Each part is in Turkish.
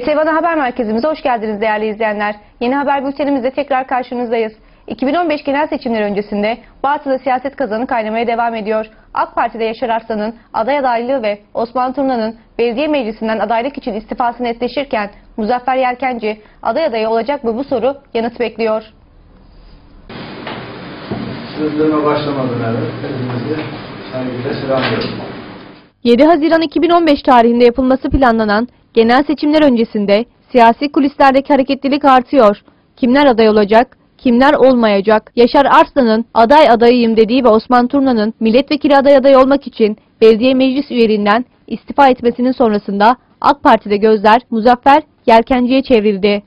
TRT Vana Haber Merkezimize hoş geldiniz değerli izleyenler. Yeni haber bültenimizde tekrar karşınızdayız. 2015 genel seçimler öncesinde Bartın'da siyaset kazanı kaynamaya devam ediyor. AK Parti'de Yaşar Arslan'ın aday adaylığı ve Osman Turna'nın belediye meclisinden adaylık için istifası netleşirken Muzaffer Yelkenci aday adayı olacak mı bu soru yanıt bekliyor. Sözlerime başlamadan evvel hepinizi saygıyla selamlıyorum. 7 Haziran 2015 tarihinde yapılması planlanan genel seçimler öncesinde siyasi kulislerdeki hareketlilik artıyor. Kimler aday olacak, kimler olmayacak? Yaşar Arslan'ın aday adayıyım dediği ve Osman Turna'nın milletvekili aday adayı olmak için belediye meclis üyeliğinden istifa etmesinin sonrasında AK Parti'de gözler Muzaffer Yelkenci'ye çevrildi.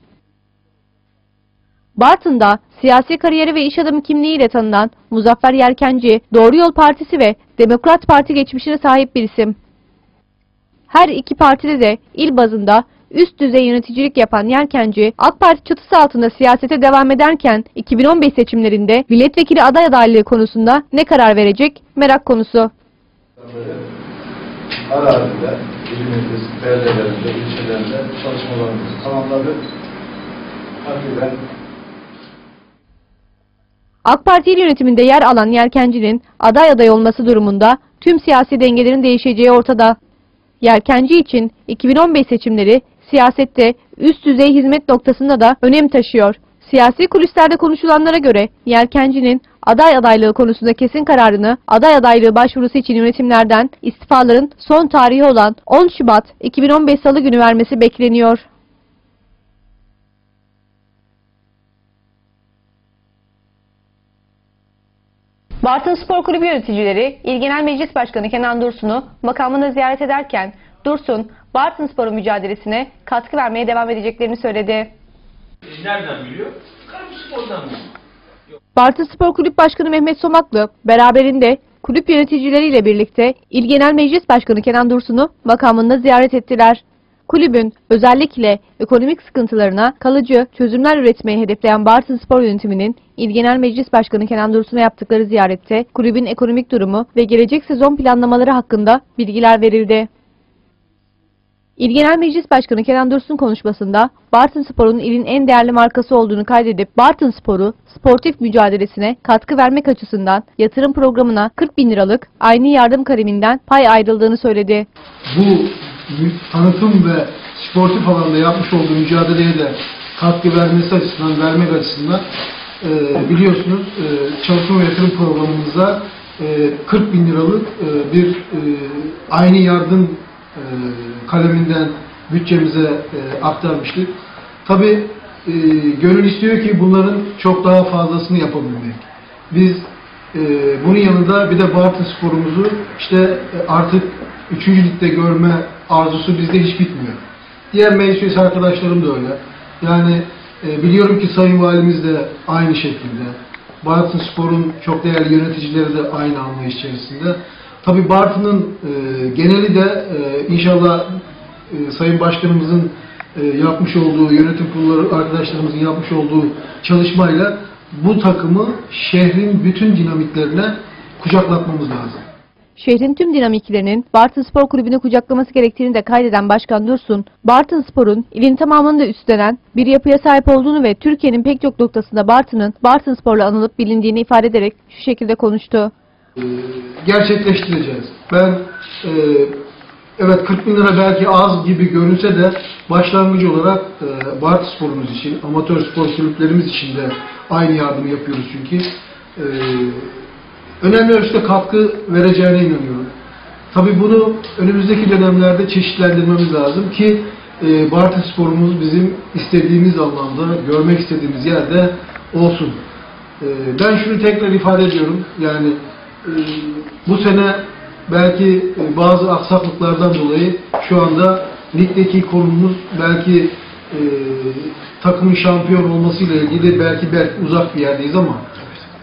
Bartın'da siyasi kariyeri ve iş adamı kimliğiyle tanınan Muzaffer Yelkenci, Doğru Yol Partisi ve Demokrat Parti geçmişine sahip bir isim. Her iki partide de il bazında üst düzey yöneticilik yapan Yelkenci, AK Parti çatısı altında siyasete devam ederken 2015 seçimlerinde milletvekili aday adaylığı konusunda ne karar verecek merak konusu. Arazide, ilimizde, beldelerinde, ilçelerinde çalışmalarımızı tamamladık. Hakikaten AK Parti yönetiminde yer alan Yelkenci'nin aday aday olması durumunda tüm siyasi dengelerin değişeceği ortada. Yelkenci için 2015 seçimleri siyasette üst düzey hizmet noktasında da önem taşıyor. Siyasi kulislerde konuşulanlara göre Yelkenci'nin aday adaylığı konusunda kesin kararını aday adaylığı başvurusu için yönetimlerden istifaların son tarihi olan 10 Şubat 2015 Salı günü vermesi bekleniyor. Bartın Spor Kulübü yöneticileri İl Genel Meclis Başkanı Kenan Dursun'u makamında ziyaret ederken Dursun, Bartın Spor'un mücadelesine katkı vermeye devam edeceklerini söyledi. Nereden biliyor? Karabükspor'dan biliyor. Bartın Spor Kulüp Başkanı Mehmet Somaklı beraberinde kulüp yöneticileriyle birlikte İl Genel Meclis Başkanı Kenan Dursun'u makamında ziyaret ettiler. Kulübün özellikle ekonomik sıkıntılarına kalıcı çözümler üretmeyi hedefleyen Bartın Spor Yönetimi'nin İl Genel Meclis Başkanı Kenan Dursun'a yaptıkları ziyarette kulübün ekonomik durumu ve gelecek sezon planlamaları hakkında bilgiler verildi. İl Genel Meclis Başkanı Kenan Dursun konuşmasında Bartın Spor'un ilin en değerli markası olduğunu kaydedip Bartın Spor'u sportif mücadelesine katkı vermek açısından yatırım programına 40 bin liralık aynı yardım kaleminden pay ayrıldığını söyledi. bu tanıtım ve sportif alanda yapmış olduğu mücadeleye de katkı vermesi açısından, vermek açısından e, biliyorsunuz e, çalışma ve yatırım programımızda e, 40 bin liralık e, bir e, aynı yardım e, kaleminden bütçemize e, aktarmıştık. Tabi e, gönül istiyor ki bunların çok daha fazlasını yapabilmek. Biz e, bunun yanında bir de Bartın sporumuzu işte e, artık 3. ligde görme arzusu bizde hiç bitmiyor. Diğer meclis arkadaşlarım da öyle. Yani e, biliyorum ki Sayın Valimiz de aynı şekilde. Bartın Spor'un çok değerli yöneticileri de aynı anlayış içerisinde. Tabi Bartın'ın e, geneli de e, inşallah e, Sayın Başkanımızın e, yapmış olduğu, yönetim kurulları arkadaşlarımızın yapmış olduğu çalışmayla bu takımı şehrin bütün dinamiklerine kucaklatmamız lazım. Şehrin tüm dinamiklerinin Bartın Spor Kulübü'nü kucaklaması gerektiğini de kaydeden Başkan Dursun, Bartın Spor'un ilin tamamını da üstlenen bir yapıya sahip olduğunu ve Türkiye'nin pek çok noktasında Bartın'ın Bartın Spor'la anılıp bilindiğini ifade ederek şu şekilde konuştu. e, gerçekleştireceğiz. Ben e, evet 40 bin lira belki az gibi görünse de başlangıcı olarak e, Bartı sporumuz için, amatör spor kulüplerimiz için de aynı yardımı yapıyoruz çünkü. E, önemli ölçüde katkı vereceğine inanıyorum. Tabii bunu önümüzdeki dönemlerde çeşitlendirmemiz lazım ki e, Bartı sporumuz bizim istediğimiz anlamda, görmek istediğimiz yerde olsun. E, ben şunu tekrar ifade ediyorum. Yani e, bu sene belki e, bazı aksaklıklardan dolayı şu anda ligdeki konumumuz belki e, takımın şampiyon olmasıyla ilgili belki belki uzak bir yerdeyiz ama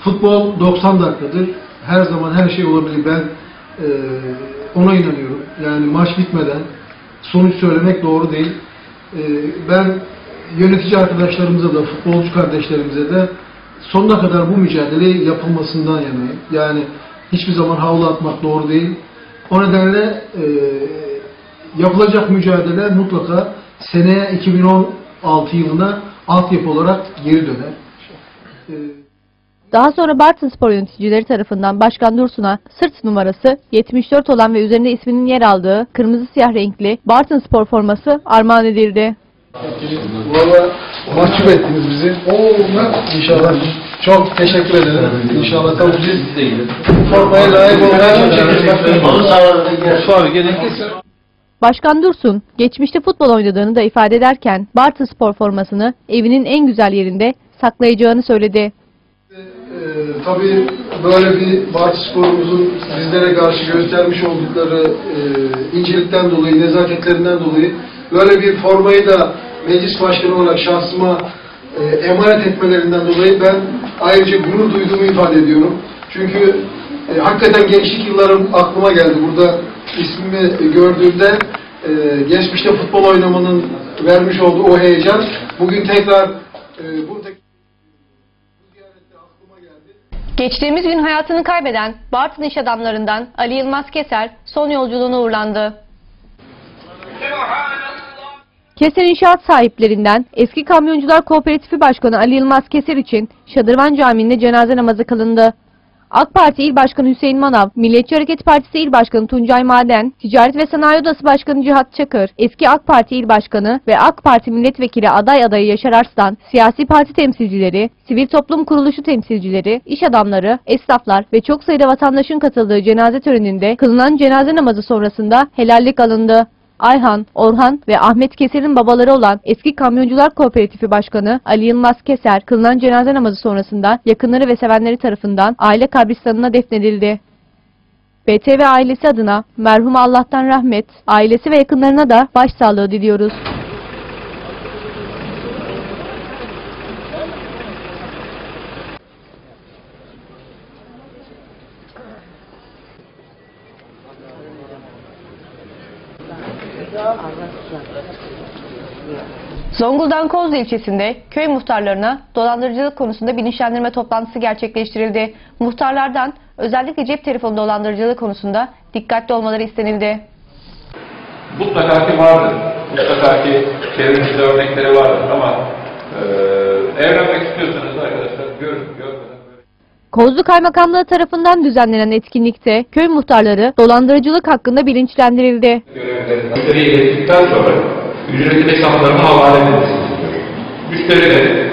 futbol 90 dakikadır. Her zaman her şey olabilir. Ben e, ona inanıyorum. Yani maç bitmeden sonuç söylemek doğru değil. E, ben yönetici arkadaşlarımıza da, futbolcu kardeşlerimize de sonuna kadar bu mücadele yapılmasından yanayım. Yani hiçbir zaman havlu atmak doğru değil. O nedenle e, yapılacak mücadele mutlaka seneye 2016 yılına altyapı olarak geri döner. Ee, Daha sonra Bartın Spor yöneticileri tarafından Başkan Dursun'a sırt numarası 74 olan ve üzerinde isminin yer aldığı kırmızı siyah renkli Bartın Spor forması armağan edildi. Valla mahcup ettiniz bizi. İnşallah çok teşekkür ederim. İnşallah tabii biz bu formaya layık olmaya çalışacağız. Başkan Dursun, geçmişte futbol oynadığını da ifade ederken Bartın Spor formasını evinin en güzel yerinde saklayacağını söyledi. Ee, tabii böyle bir Bartı sporumuzun bizlere karşı göstermiş oldukları e, incelikten dolayı, nezaketlerinden dolayı böyle bir formayı da meclis başkanı olarak şahsıma e, emanet etmelerinden dolayı ben ayrıca gurur duyduğumu ifade ediyorum. Çünkü e, hakikaten gençlik yıllarım aklıma geldi. Burada ismimi gördüğümde e, geçmişte futbol oynamanın vermiş olduğu o heyecan bugün tekrar e, bu tek ziyarette aklıma geldi. Geçtiğimiz gün hayatını kaybeden Bartın iş adamlarından Ali Yılmaz Keser son yolculuğuna uğurlandı. Keser İnşaat sahiplerinden eski Kamyoncular Kooperatifi Başkanı Ali Yılmaz Keser için Şadırvan Camii'nde cenaze namazı kılındı. AK Parti İl Başkanı Hüseyin Manav, Milliyetçi Hareket Partisi İl Başkanı Tuncay Maden, Ticaret ve Sanayi Odası Başkanı Cihat Çakır, eski AK Parti İl Başkanı ve AK Parti Milletvekili aday adayı Yaşar Arslan, siyasi parti temsilcileri, sivil toplum kuruluşu temsilcileri, iş adamları, esnaflar ve çok sayıda vatandaşın katıldığı cenaze töreninde kılınan cenaze namazı sonrasında helallik alındı. Ayhan, Orhan ve Ahmet Keser'in babaları olan eski Kamyoncular Kooperatifi Başkanı Ali Yılmaz Keser kılınan cenaze namazı sonrasında yakınları ve sevenleri tarafından aile kabristanına defnedildi. BTV ailesi adına merhum Allah'tan rahmet, ailesi ve yakınlarına da başsağlığı diliyoruz. Zonguldak'ın Kozlu ilçesinde köy muhtarlarına dolandırıcılık konusunda bilinçlendirme toplantısı gerçekleştirildi. Muhtarlardan özellikle cep telefonu dolandırıcılığı konusunda dikkatli olmaları istenildi. Mutlaka ki vardır. Mutlaka ki çevremizde örnekleri vardır ama e, evlenmek istiyorsanız arkadaşlar görün, görmeden. Kozlu Kaymakamlığı tarafından düzenlenen etkinlikte köy muhtarları dolandırıcılık hakkında bilinçlendirildi. müşteriye ilettikten sonra ücretli hesaplarına havale edilmesini istiyorum. Müşterileri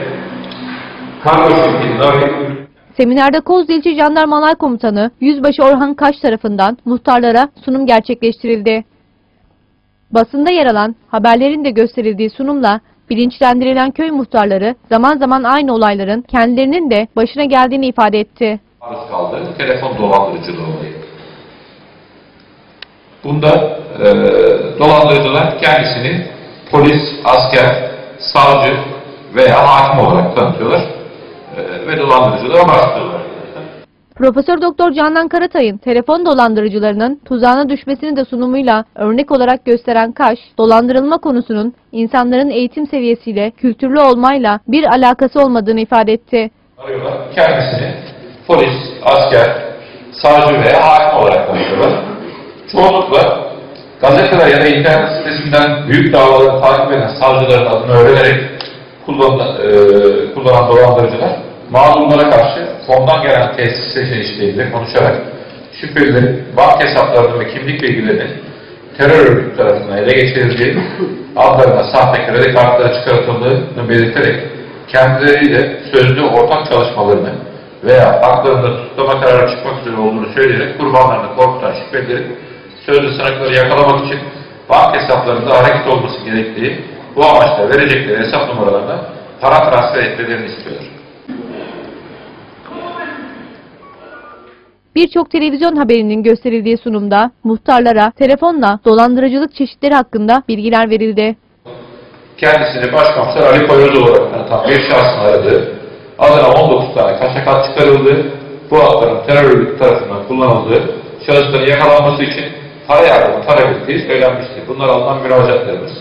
kargo şirketine arayıp Seminerde Kozlu İlçe Jandarma Alay Komutanı Yüzbaşı Orhan Kaş tarafından muhtarlara sunum gerçekleştirildi. Basında yer alan haberlerin de gösterildiği sunumla bilinçlendirilen köy muhtarları zaman zaman aynı olayların kendilerinin de başına geldiğini ifade etti. maruz kaldı. Telefon dolandırıcılığı olayı. Bunda e, dolandırıcılar kendisini polis, asker, savcı veya hakim olarak tanıtıyorlar e, ve dolandırıcılığa başlıyorlar. Profesör Doktor Canan Karatay'ın telefon dolandırıcılarının tuzağına düşmesini de sunumuyla örnek olarak gösteren Kaş, dolandırılma konusunun insanların eğitim seviyesiyle, kültürlü olmayla bir alakası olmadığını ifade etti. Arıyorlar. Kendisini polis, asker, savcı veya hakim olarak tanıtıyorlar. Çoğunlukla gazeteler ya da internet sitesinden büyük davaları takip eden savcıların adını öğrenerek kullanan, e, kullanan dolandırıcılar mağdurlara karşı fondan gelen tesis seçenişleriyle konuşarak şüphelilerin bank hesaplarını ve kimlik bilgilerini terör örgütü tarafından ele geçirildiği, adlarına sahte kredi kartları çıkartıldığını belirterek kendileriyle sözlü ortak çalışmalarını veya haklarında tutuklama kararı çıkmak üzere olduğunu söyleyerek kurbanlarını korkutan şüphelilerin sözlü sanıkları yakalamak için bank hesaplarında hareket olması gerektiği bu amaçla verecekleri hesap numaralarına para transfer etmelerini istiyorlar. Birçok televizyon haberinin gösterildiği sunumda muhtarlara telefonla dolandırıcılık çeşitleri hakkında bilgiler verildi. kendisini Başkomiser Ali Koyuncu olarak tanıtan bir şahsın aradığı, adına 19 tane kaçakat çıkarıldığı, bu hakların terör örgütü tarafından kullanıldığı, şahısların yakalanması için para yardımı talep ettiği söylenmiştir. Bunlar alınan müracaatlarımız.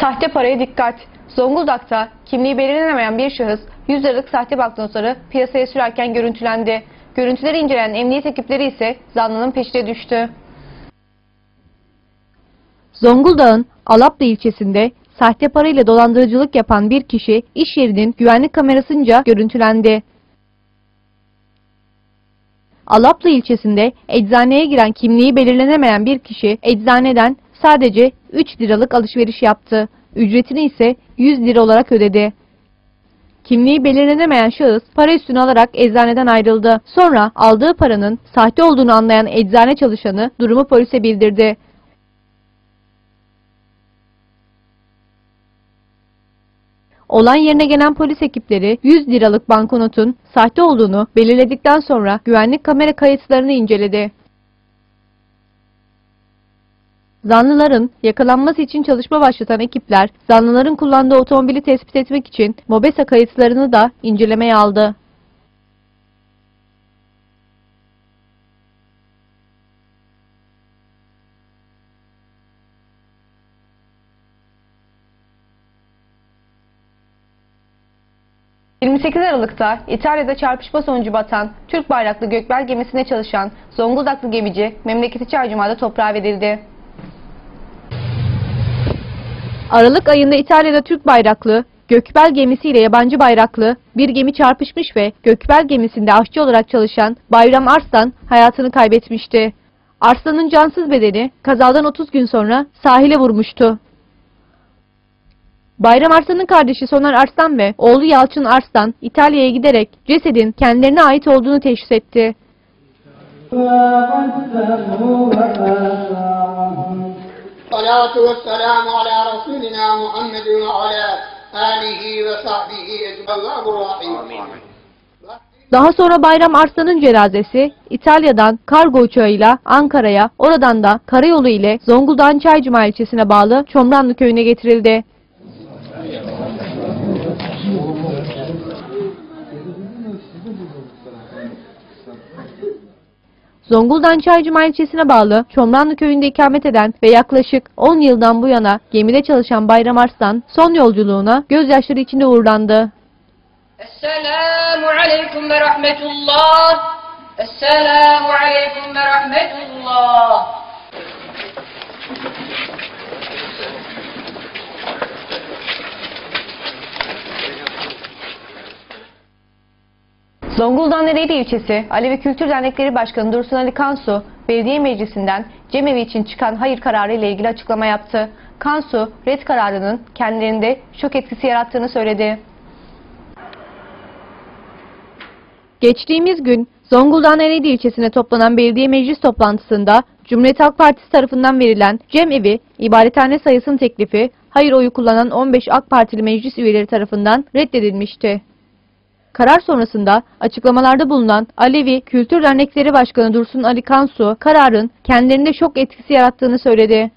Sahte paraya dikkat. Zonguldak'ta kimliği belirlenemeyen bir şahıs 100 liralık sahte banknotları piyasaya sürerken görüntülendi. Görüntüleri inceleyen emniyet ekipleri ise zanlının peşine düştü. Zonguldak'ın Alaplı ilçesinde sahte parayla dolandırıcılık yapan bir kişi iş yerinin güvenlik kamerasınca görüntülendi. Alaplı ilçesinde eczaneye giren kimliği belirlenemeyen bir kişi eczaneden sadece 3 liralık alışveriş yaptı. Ücretini ise 100 lira olarak ödedi. Kimliği belirlenemeyen şahıs para üstünü alarak eczaneden ayrıldı. Sonra aldığı paranın sahte olduğunu anlayan eczane çalışanı durumu polise bildirdi. Olan yerine gelen polis ekipleri 100 liralık banknotun sahte olduğunu belirledikten sonra güvenlik kamera kayıtlarını inceledi. Zanlıların yakalanması için çalışma başlatan ekipler, zanlıların kullandığı otomobili tespit etmek için MOBESA kayıtlarını da incelemeye aldı. ...28 Aralık'ta İtalya'da çarpışma sonucu batan Türk bayraklı gökbel gemisine çalışan Zonguldaklı gemici memleketi Çaycuma'da toprağa verildi. Aralık ayında İtalya'da Türk bayraklı Gökbel gemisiyle yabancı bayraklı bir gemi çarpışmış ve Gökbel gemisinde aşçı olarak çalışan Bayram Arslan hayatını kaybetmişti. Arslan'ın cansız bedeni kazadan 30 gün sonra sahile vurmuştu. Bayram Arslan'ın kardeşi Soner Arslan ve oğlu Yalçın Arslan İtalya'ya giderek cesedin kendilerine ait olduğunu teşhis etti. Daha sonra Bayram Arslan'ın cenazesi İtalya'dan kargo uçağıyla Ankara'ya, oradan da karayolu ile Zonguldak'ın Çaycuma ilçesine bağlı Çomranlı köyüne getirildi. Zonguldak Çaycuma ilçesine bağlı Çomranlı köyünde ikamet eden ve yaklaşık 10 yıldan bu yana gemide çalışan Bayram Arslan son yolculuğuna gözyaşları içinde uğurlandı. Esselamu aleyküm ve rahmetullah. Esselamu aleyküm ve rahmetullah. Zonguldak'ın Ereğli ilçesi Alevi Kültür Dernekleri Başkanı Dursun Ali Kansu, belediye meclisinden cemevi için çıkan hayır kararı ile ilgili açıklama yaptı. Kansu, red kararının kendilerinde şok etkisi yarattığını söyledi. Geçtiğimiz gün Zonguldak'ın Ereğli ilçesine toplanan belediye meclis toplantısında Cumhuriyet Halk Partisi tarafından verilen cemevi ibadethane sayısının teklifi hayır oyu kullanan 15 AK Partili meclis üyeleri tarafından reddedilmişti. Karar sonrasında açıklamalarda bulunan Alevi Kültür Dernekleri Başkanı Dursun Ali Kansu, kararın kendilerinde şok etkisi yarattığını söyledi.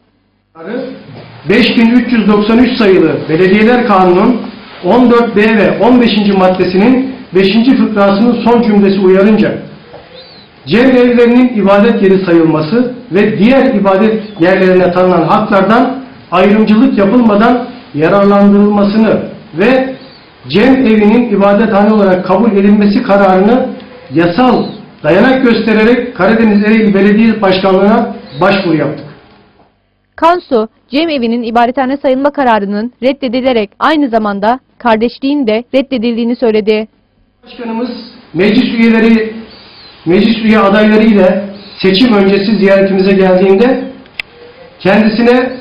5393 sayılı Belediyeler Kanunu'nun 14B ve 15. maddesinin 5. fıkrasının son cümlesi uyarınca cem evlerinin ibadet yeri sayılması ve diğer ibadet yerlerine tanınan haklardan ayrımcılık yapılmadan yararlandırılmasını ve cem evinin ibadethane olarak kabul edilmesi kararını yasal dayanak göstererek Karadeniz Ereğli Belediye Başkanlığı'na başvuru yaptık. Kansu, Cem evinin ibadethane sayılma kararının reddedilerek aynı zamanda kardeşliğin de reddedildiğini söyledi. Başkanımız meclis üyeleri, meclis üye adayları ile seçim öncesi ziyaretimize geldiğinde kendisine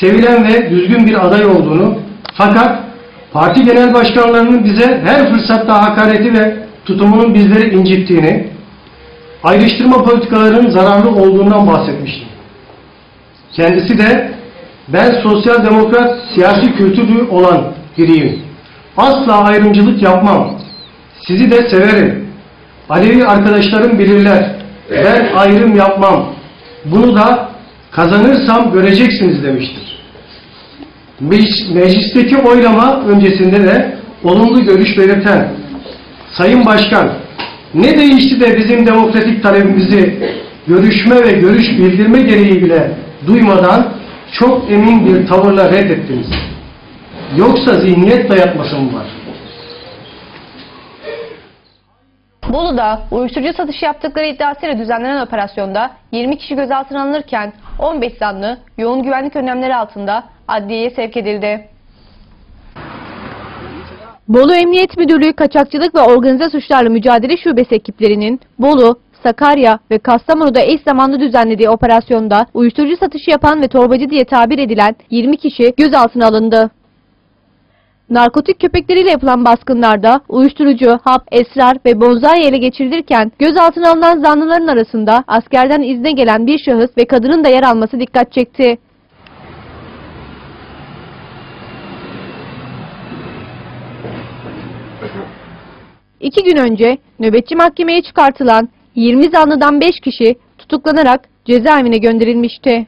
sevilen ve düzgün bir aday olduğunu fakat parti genel başkanlarının bize her fırsatta hakareti ve tutumunun bizleri incittiğini, ayrıştırma politikalarının zararlı olduğundan bahsetmişti. Kendisi de ben sosyal demokrat siyasi kültürü olan biriyim. Asla ayrımcılık yapmam. Sizi de severim. Alevi arkadaşlarım bilirler. Ben ayrım yapmam. Bunu da kazanırsam göreceksiniz demiştir. Meclis- Meclisteki oylama öncesinde de olumlu görüş belirten Sayın Başkan ne değişti de bizim demokratik talebimizi görüşme ve görüş bildirme gereği bile duymadan çok emin bir tavırla reddettiniz. Yoksa zihniyet dayatması mı var? Bolu'da uyuşturucu satışı yaptıkları iddiasıyla düzenlenen operasyonda 20 kişi gözaltına alınırken 15 zanlı yoğun güvenlik önlemleri altında adliyeye sevk edildi. Bolu Emniyet Müdürlüğü Kaçakçılık ve Organize Suçlarla Mücadele Şubesi ekiplerinin Bolu, Sakarya ve Kastamonu'da eş zamanlı düzenlediği operasyonda uyuşturucu satışı yapan ve torbacı diye tabir edilen 20 kişi gözaltına alındı. Narkotik köpekleriyle yapılan baskınlarda uyuşturucu, hap, esrar ve bonzai ele geçirilirken gözaltına alınan zanlıların arasında askerden izne gelen bir şahıs ve kadının da yer alması dikkat çekti. İki gün önce nöbetçi mahkemeye çıkartılan 20 zanlıdan 5 kişi tutuklanarak cezaevine gönderilmişti.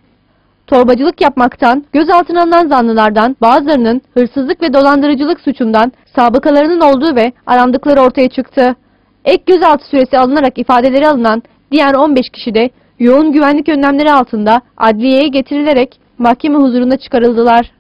Torbacılık yapmaktan gözaltına alınan zanlılardan bazılarının hırsızlık ve dolandırıcılık suçundan sabıkalarının olduğu ve arandıkları ortaya çıktı. Ek gözaltı süresi alınarak ifadeleri alınan diğer 15 kişi de yoğun güvenlik önlemleri altında adliyeye getirilerek mahkeme huzuruna çıkarıldılar.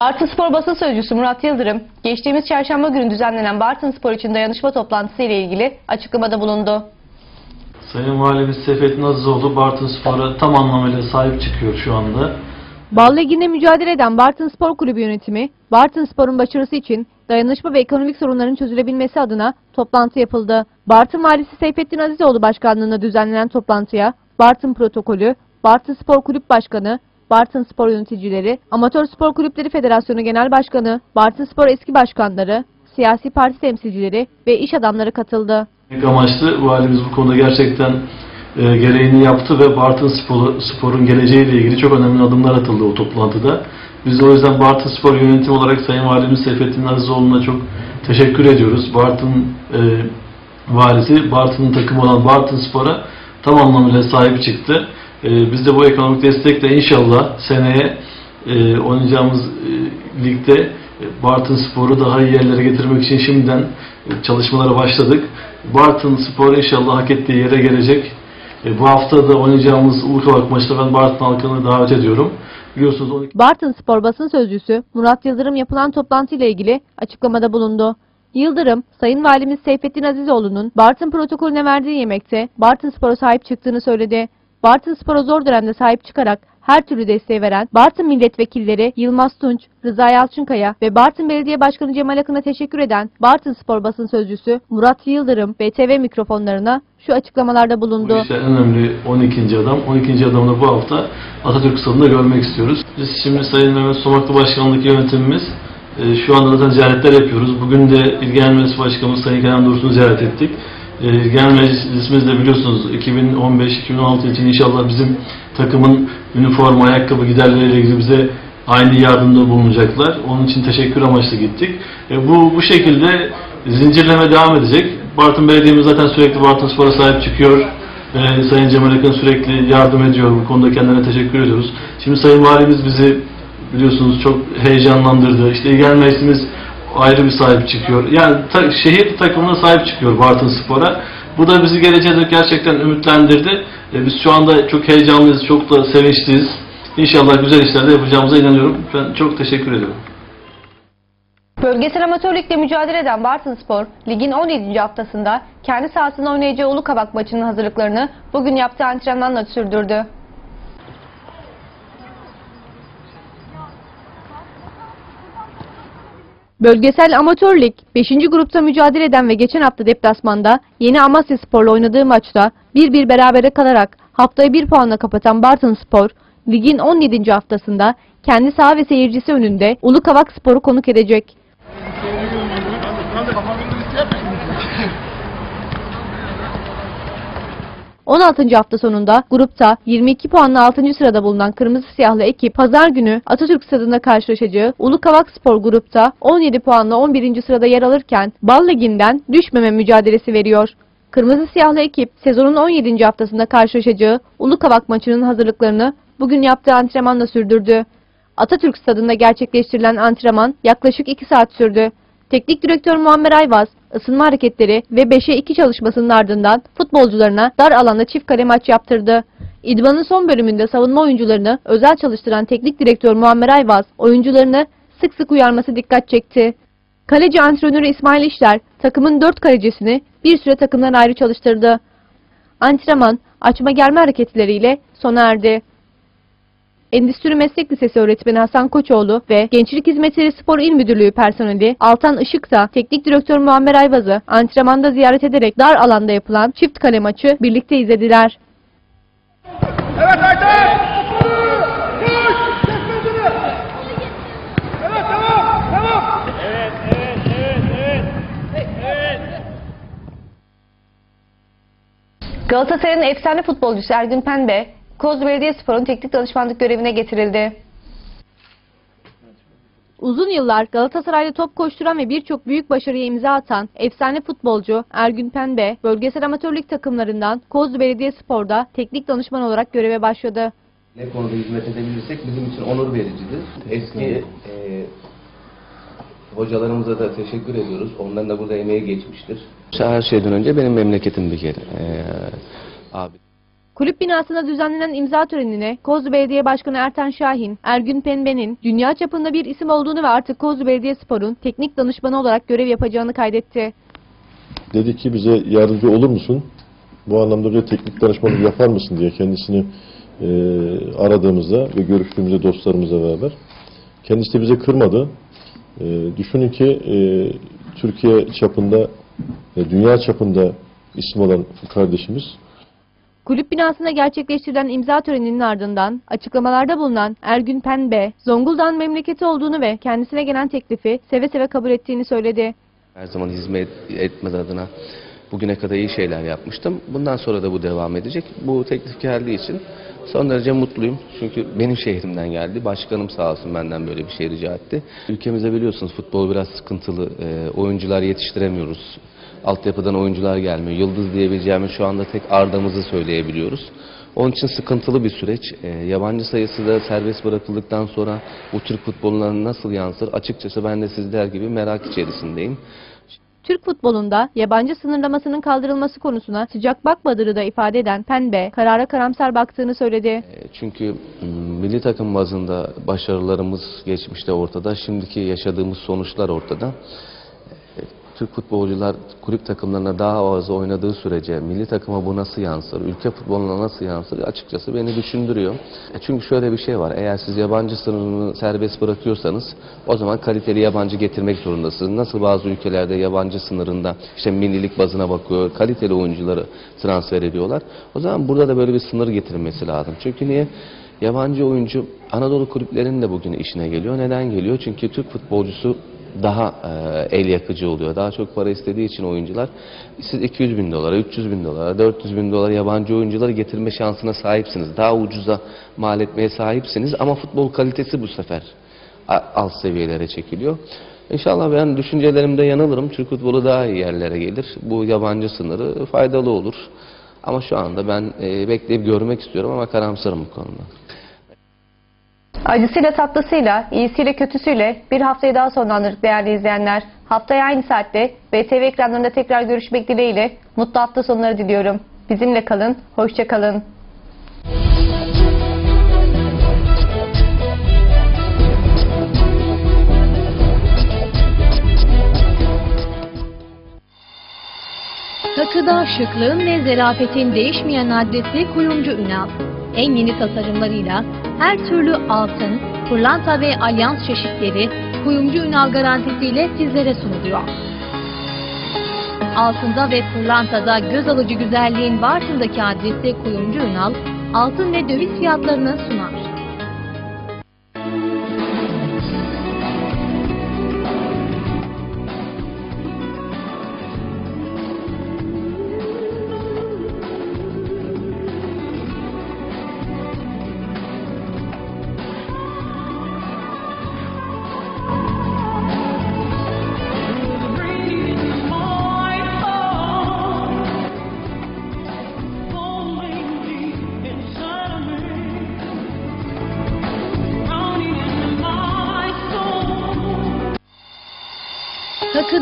Bartın Spor basın sözcüsü Murat Yıldırım, geçtiğimiz çarşamba günü düzenlenen Bartın Spor için dayanışma toplantısı ile ilgili açıklamada bulundu. Sayın Valimiz Seyfettin Azizoğlu Bartın Spor'a tam anlamıyla sahip çıkıyor şu anda. Bal Ligi'nde mücadele eden Bartın Spor Kulübü yönetimi, Bartın Spor'un başarısı için dayanışma ve ekonomik sorunların çözülebilmesi adına toplantı yapıldı. Bartın Valisi Seyfettin Azizoğlu başkanlığında düzenlenen toplantıya Bartın Protokolü, Bartın Spor Kulüp Başkanı, Bartın Spor Yöneticileri, Amatör Spor Kulüpleri Federasyonu Genel Başkanı, Bartın Spor eski başkanları, siyasi parti temsilcileri ve iş adamları katıldı. Amaçlı valimiz bu konuda gerçekten e, gereğini yaptı ve Bartın Spor, Spor'un geleceğiyle ilgili çok önemli adımlar atıldı o toplantıda. Biz o yüzden Bartın Spor yönetim olarak Sayın Valimiz Seyfettin Azizoğlu'na çok teşekkür ediyoruz. Bartın e, valisi, Bartın'ın takımı olan Bartın Spor'a tam anlamıyla sahip çıktı. E, biz de bu ekonomik destekle inşallah seneye e, oynayacağımız e, ligde e, Bartın Spor'u daha iyi yerlere getirmek için şimdiden e, çalışmalara başladık. Bartın Spor inşallah hak ettiği yere gelecek. E, bu hafta da oynayacağımız Ulukavak maçta ben Bartın halkını davet ediyorum. Biliyorsunuz 12 Bartın Spor basın sözcüsü Murat Yıldırım yapılan toplantıyla ilgili açıklamada bulundu. Yıldırım, Sayın Valimiz Seyfettin Azizoğlu'nun Bartın protokolüne verdiği yemekte Bartın Spor'a sahip çıktığını söyledi. Bartın Spor'a zor dönemde sahip çıkarak her türlü desteği veren Bartın milletvekilleri Yılmaz Tunç, Rıza Yalçınkaya ve Bartın Belediye Başkanı Cemal Akın'a teşekkür eden Bartın Spor basın sözcüsü Murat Yıldırım BTV mikrofonlarına şu açıklamalarda Bu bulundu. işte en önemli 12. adam. 12. adamı da bu hafta Atatürk Stadı'nda görmek istiyoruz. Biz şimdi Sayın Mehmet Somaklı Başkanlık yönetimimiz e, şu anda zaten ziyaretler yapıyoruz. Bugün de İl Genel Meclis Başkanımız Sayın Kenan Dursun'u ziyaret ettik. E, Genel Meclisimizde biliyorsunuz 2015-2016 için inşallah bizim takımın üniforma, ayakkabı giderleriyle ilgili bize aynı yardımda bulunacaklar. Onun için teşekkür amaçlı gittik. E, bu bu şekilde zincirleme devam edecek. Bartın Belediye'miz zaten sürekli Bartın Spor'a sahip çıkıyor. Ee, Sayın Cemal Akın sürekli yardım ediyor. Bu konuda kendilerine teşekkür ediyoruz. Şimdi Sayın Valimiz bizi biliyorsunuz çok heyecanlandırdı. İşte Genel Meclisimiz ayrı bir sahip çıkıyor. Yani ta- şehir takımına sahip çıkıyor Bartın Spor'a. Bu da bizi geleceğe gerçekten ümitlendirdi. Ee, biz şu anda çok heyecanlıyız, çok da sevinçliyiz. İnşallah güzel işler de yapacağımıza inanıyorum. Ben çok teşekkür ediyorum. Bölgesel amatör ligde mücadele eden Bartın Spor, ligin 17. haftasında kendi sahasında oynayacağı Ulukabak maçının hazırlıklarını bugün yaptığı antrenmanla sürdürdü. Bölgesel Amatör Lig 5. grupta mücadele eden ve geçen hafta deplasmanda Yeni Amasya Spor'la oynadığı maçta 1-1 berabere kalarak haftayı 1 puanla kapatan Bartın Spor, ligin 17. haftasında kendi saha ve seyircisi önünde Ulukavak Spor'u konuk edecek. 16. hafta sonunda grupta 22 puanla 6. sırada bulunan Kırmızı Siyahlı ekip pazar günü Atatürk Stadı'nda karşılaşacağı Ulukavak Spor grupta 17 puanla 11. sırada yer alırken Bal Ligi'nden düşmeme mücadelesi veriyor. Kırmızı Siyahlı ekip sezonun 17. haftasında karşılaşacağı Ulukavak maçının hazırlıklarını bugün yaptığı antrenmanla sürdürdü. Atatürk Stadı'nda gerçekleştirilen antrenman yaklaşık 2 saat sürdü. Teknik direktör Muammer Ayvaz, ısınma hareketleri ve 5'e 2 çalışmasının ardından futbolcularına dar alanda çift kale maç yaptırdı. İdmanın son bölümünde savunma oyuncularını özel çalıştıran teknik direktör Muammer Ayvaz, oyuncularını sık sık uyarması dikkat çekti. Kaleci antrenörü İsmail İşler takımın 4 kalecisini bir süre takımdan ayrı çalıştırdı. Antrenman açma germe hareketleriyle sona erdi. Endüstri Meslek Lisesi öğretmeni Hasan Koçoğlu ve Gençlik Hizmetleri Spor İl Müdürlüğü personeli Altan Işık da teknik direktör Muammer Ayvaz'ı antrenmanda ziyaret ederek dar alanda yapılan çift kale maçı birlikte izlediler. Galatasaray'ın efsane futbolcusu Ergün Pembe, Kozlu Belediyespor'un teknik danışmanlık görevine getirildi. Uzun yıllar Galatasaray'da top koşturan ve birçok büyük başarıya imza atan efsane futbolcu Ergün Pembe, bölgesel amatörlük takımlarından Kozlu Belediyespor'da teknik danışman olarak göreve başladı. Ne konuda hizmet edebilirsek bizim için onur vericidir. Eski e, hocalarımıza da teşekkür ediyoruz. Onların da burada emeği geçmiştir. Her şeyden önce benim memleketim bir kere. E, abi. Kulüp binasında düzenlenen imza törenine Kozlu Belediye Başkanı Ertan Şahin, Ergün Pembe'nin dünya çapında bir isim olduğunu ve artık Kozlu Belediyespor'un teknik danışmanı olarak görev yapacağını kaydetti. dedi ki bize yardımcı olur musun? Bu anlamda bir teknik danışmanlık yapar mısın diye kendisini e, aradığımızda ve görüştüğümüzde dostlarımızla beraber. Kendisi de bize kırmadı. E, düşünün ki e, Türkiye çapında, e, dünya çapında isim olan kardeşimiz Kulüp binasında gerçekleştirilen imza töreninin ardından açıklamalarda bulunan Ergün Pembe, Zonguldak'ın memleketi olduğunu ve kendisine gelen teklifi seve seve kabul ettiğini söyledi. Her zaman hizmet etmez adına bugüne kadar iyi şeyler yapmıştım. Bundan sonra da bu devam edecek. Bu teklif geldiği için son derece mutluyum. Çünkü benim şehrimden geldi. Başkanım sağ olsun benden böyle bir şey rica etti. Ülkemizde biliyorsunuz futbol biraz sıkıntılı. Ee, oyuncular yetiştiremiyoruz. Altyapıdan oyuncular gelmiyor. Yıldız diyebileceğimiz şu anda tek Arda'mızı söyleyebiliyoruz. Onun için sıkıntılı bir süreç. Ee, yabancı sayısı da serbest bırakıldıktan sonra bu Türk futboluna nasıl yansır? Açıkçası ben de sizler gibi merak içerisindeyim. Türk futbolunda yabancı sınırlamasının kaldırılması konusuna sıcak bakmadığını da ifade eden Pembe, karara karamsar baktığını söyledi. E, Çünkü m, milli takım bazında başarılarımız geçmişte ortada. Şimdiki yaşadığımız sonuçlar ortada. Türk futbolcular kulüp takımlarına daha az oynadığı sürece milli takıma bu nasıl yansır, ülke futboluna nasıl yansır açıkçası beni düşündürüyor. E, Çünkü şöyle bir şey var, eğer siz yabancı sınırını serbest bırakıyorsanız o zaman kaliteli yabancı getirmek zorundasınız. Nasıl bazı ülkelerde yabancı sınırında işte millilik bazına bakıyor, kaliteli oyuncuları transfer ediyorlar. O zaman burada da böyle bir sınır getirilmesi lazım. Çünkü niye? Yabancı oyuncu Anadolu kulüplerinin de bugün işine geliyor. Neden geliyor? Çünkü Türk futbolcusu daha e, el yakıcı oluyor. Daha çok para istediği için oyuncular siz 200 bin dolara, 300 bin dolara, 400 bin dolara yabancı oyuncuları getirme şansına sahipsiniz. Daha ucuza mal etmeye sahipsiniz ama futbol kalitesi bu sefer alt seviyelere çekiliyor. İnşallah ben düşüncelerimde yanılırım. Türk futbolu daha iyi yerlere gelir. Bu yabancı sınırı faydalı olur. Ama şu anda ben e, bekleyip görmek istiyorum ama karamsarım bu konuda. Acısıyla tatlısıyla, iyisiyle kötüsüyle bir haftayı daha sonlandırdık değerli izleyenler. Haftaya aynı saatte BTV ekranlarında tekrar görüşmek dileğiyle mutlu hafta sonları diliyorum. Bizimle kalın, hoşça kalın. Takıda şıklığın ve zarafetin değişmeyen adresi Kuyumcu Ünal. En yeni tasarımlarıyla her türlü altın, pırlanta ve alyans çeşitleri Kuyumcu Ünal garantisiyle sizlere sunuluyor. Altında ve pırlantada göz alıcı güzelliğin Bartın'daki adresi Kuyumcu Ünal, altın ve döviz fiyatlarını sunar.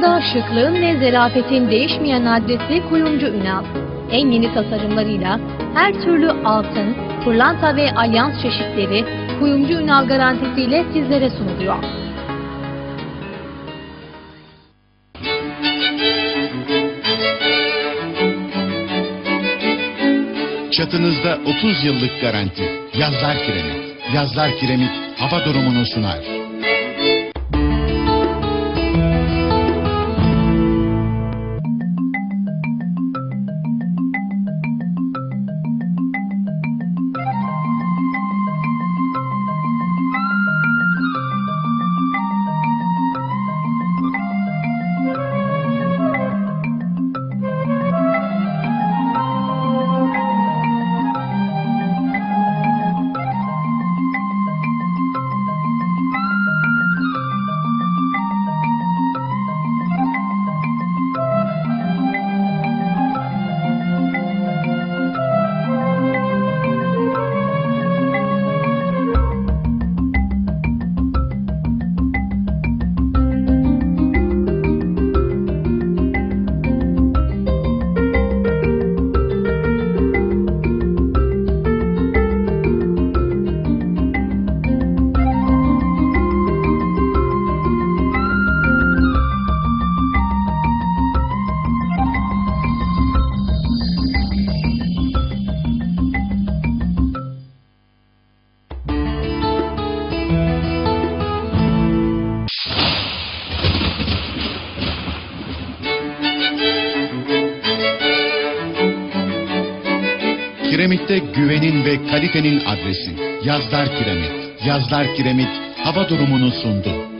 Aslında şıklığın ve zarafetin değişmeyen adresi kuyumcu Ünal. En yeni tasarımlarıyla her türlü altın, pırlanta ve alyans çeşitleri kuyumcu Ünal garantisiyle sizlere sunuluyor. Çatınızda 30 yıllık garanti. Yazlar Kiremit. Yazlar Kiremit hava durumunu sunar. Kalitenin adresi. Yazlar Kiremit. Yazlar Kiremit hava durumunu sundu.